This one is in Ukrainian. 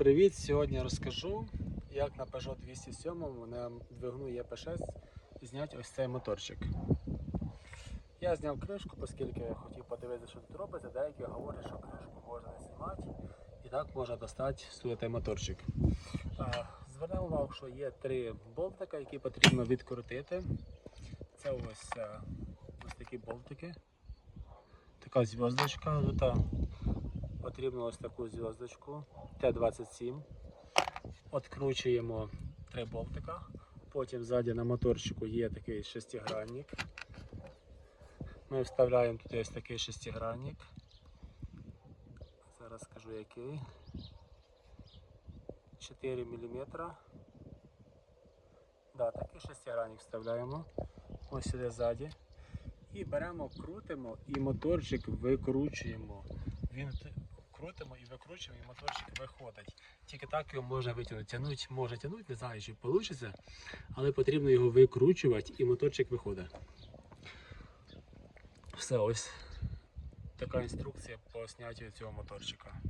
Привіт! Сьогодні розкажу, як на Peugeot 207 на двигуну ЄП6 зняти ось цей моторчик. Я зняв кришку, оскільки я хотів подивитися, що тут робиться. Деякі говорять, що кришку можна знімати і так можна достати сюди моторчик. Звернемо увагу, що є три болтика, які потрібно відкрутити. Це ось, ось такі болтики. Така зв'язочка. Потрібно ось таку зв'язочку Т-27. Откручуємо три болтика. Потім ззаді на моторчику є такий шестигранник. Ми вставляємо тут ось такий шестигранник. Зараз скажу який. 4 мм. Да, такий шестигранник вставляємо. Ось сюди ззаді. І беремо, крутимо і моторчик викручуємо. Він т- і моторчик виходить. Тільки так його можна витягнути. Тянуть може тягнути, не знаю, чи вийде, але потрібно його викручувати і моторчик виходить. Все, ось така інструкція по сняттю цього моторчика.